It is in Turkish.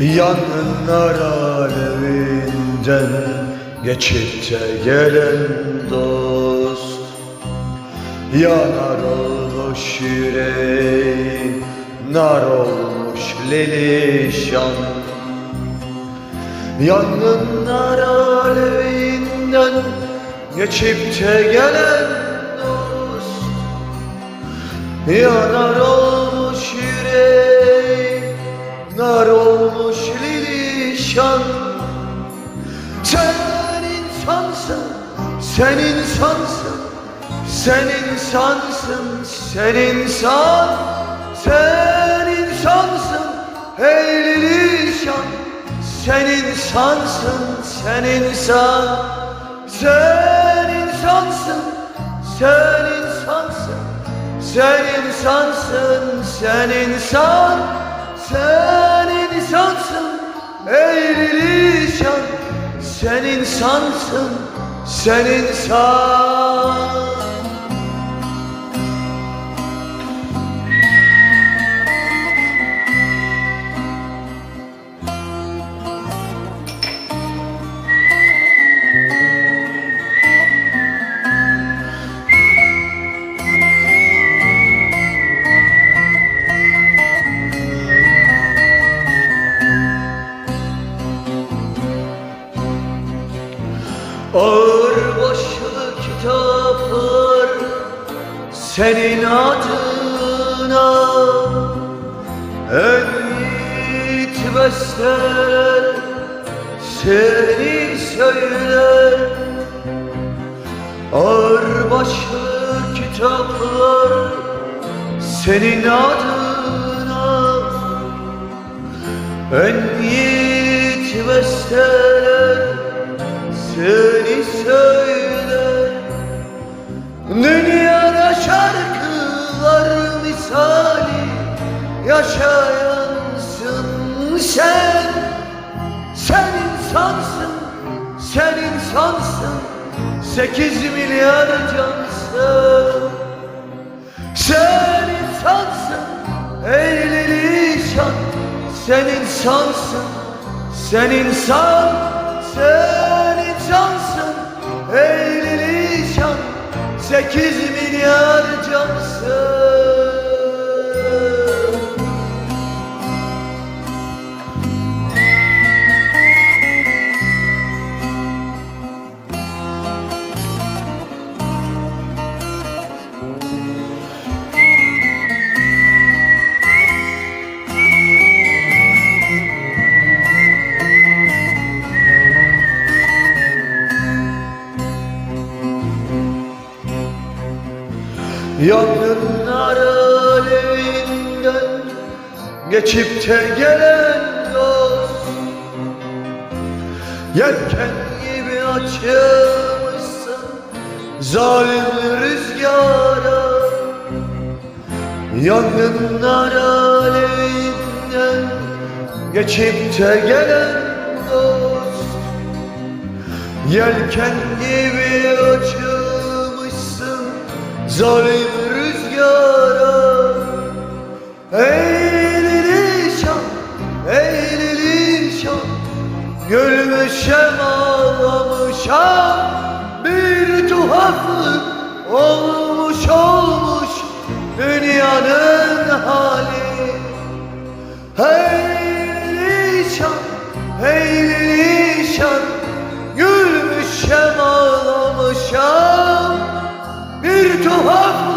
Yangınlar alevinden geçip de gelen dost Yanar olmuş yüreği, nar olmuş lelişan. Yangınlar alevinden geçip de gelen dost Yanar olmuş lilişan Sen insansın, sen insansın Sen insansın, sen insan. Sen insansın, ey lilişan Sen insansın, sen insan. Sen insansın, sen insansın. Sen insansın, sen insan, sen Sen insansın, sen insan senin adına En yiğit besteler seni söyler. Ağır başlı kitaplar senin adına En yiğit besteler seni söyler. Dünyada yaşayansın sen. Sen insansın, sen insansın. Sekiz milyar cansın. Sen insansın, ey Lilişan Sen insansın, sen insan. Sen insansın, ey Lilişan Sekiz milyar cansın Yangınlar alevinden geçip de gelen dost. Yelken gibi açılmışsın zalim rüzgara. Yangınlar alevinden geçip de gelen dost. Yelken gibi açılmışsın zalim rüzgara Ey Lilişan, ey Lilişan Gülmüşem ağlamışam Bir tuhaflık olmuş olmuş Dünyanın hali. Hey Lilişan, hey Lilişan Gülmüşem ağlamışam Bir tuhaflık